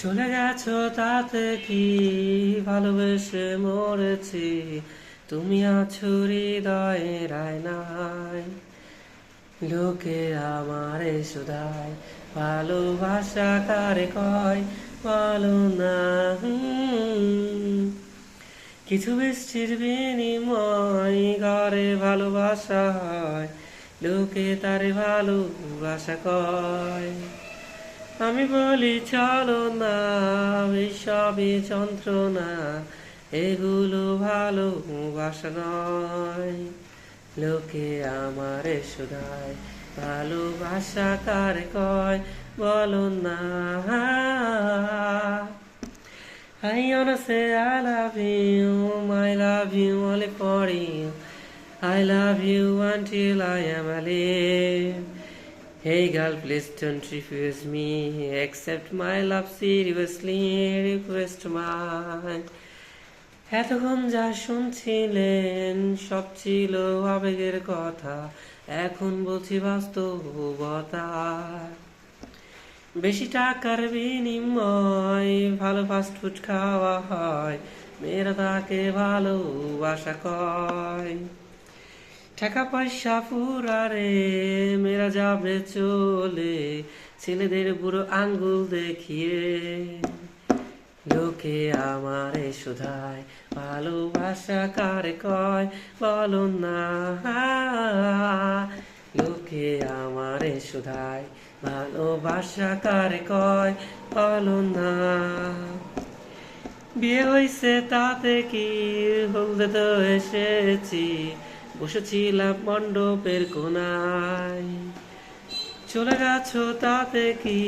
চলে গেছো তাতে কি ভালোবেসে মরেছি? তুমি আছো হৃদয়ে রায় নাই। লোকে আমারে সুদায় ভালোবাসা কারে কয় বলো না। কিছু বৃষ্টির বিনিময় ঘরে ভালোবাসা হয়, লোকে তারে ভালোবাসা কয়। আমি বলি, চলো না বিষবে যন্ত্রণা, এগুলো ভালো নয়। লোকে আমার সুধায় ভালোবাসা কার কয়, বলো না। I once I love you my love you অলে পড়ি I love you until I am Hey girl, please don't refuse me. Accept my love seriously, request mine. এতক্ষণ যা শুনছিলেন সব ছিল আবেগের কথা এখন বলছি বাস্তবতা বেশি টাকার বিনিময় ভালো ফাস্ট ফুড খাওয়া হয় মেয়েরা তাকে ভালোবাসা কয় টাকা পয়সা ফুরারে মেয়েরা যাবে চলে। ছেলেদের বুড়ো আঙ্গুল দেখিয়ে লোকে আমারে শুধায়। ভালোবাসা কারে কয় বলো না? লোকে আমারে শুধায়। ভালোবাসা কারে কয় বলো না? বিয়ে হইছে তাতে কি? হলদে তো এসেছি। বসেছিলাম মণ্ডপের কোনায় চলে গেছো তাতে কি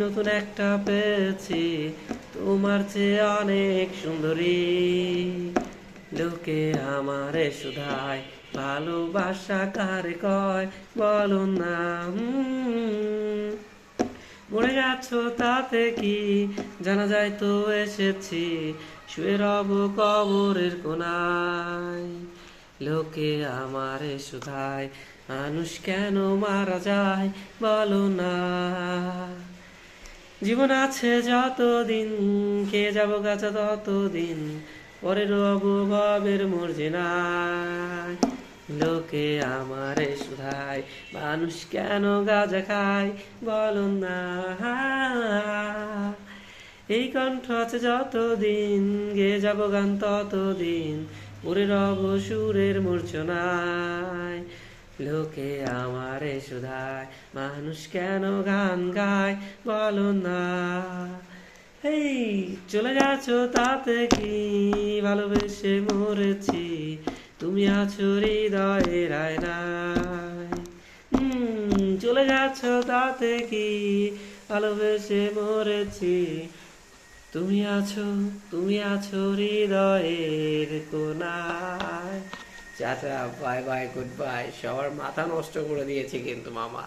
নতুন একটা পেয়েছি? তোমার চেয়ে অনেক সুন্দরী। লোকে আমারে শুধায়, ভালোবাসা কারে কয় বলো না। মরে গেছো তাতে কি? জানা যায় তো এসেছি, শুয়ে রব কবরের কোনায় লোকে আমারে শুধায় মানুষ কেন মারা যায় বলো না। জীবন আছে যতদিন, কে যাব গাছা ততদিন পরে রব ভবের মর্জিনায় লোকে আমারে শুধায় মানুষ কেন গাজা খায় বলো না। এই কণ্ঠ আছে যতদিন, গে যাব গান ততদিন ওরে রব সুরের মূর্ছনায় লোকে আমারে শুধায় মানুষ কেন গান গায় বলো না। এই চলে গেছো তাতে কি ভালোবেসে মরেছি? তুমি আছো আয়নায় হুম, চলে গেছো তাতে কি ভালোবেসে মরেছি? তুমি আছো তুমি আছো হৃদয়ের কোনায় চাচা বাই বাই গুড বাই সবার মাথা নষ্ট করে দিয়েছে কিন্তু মামা।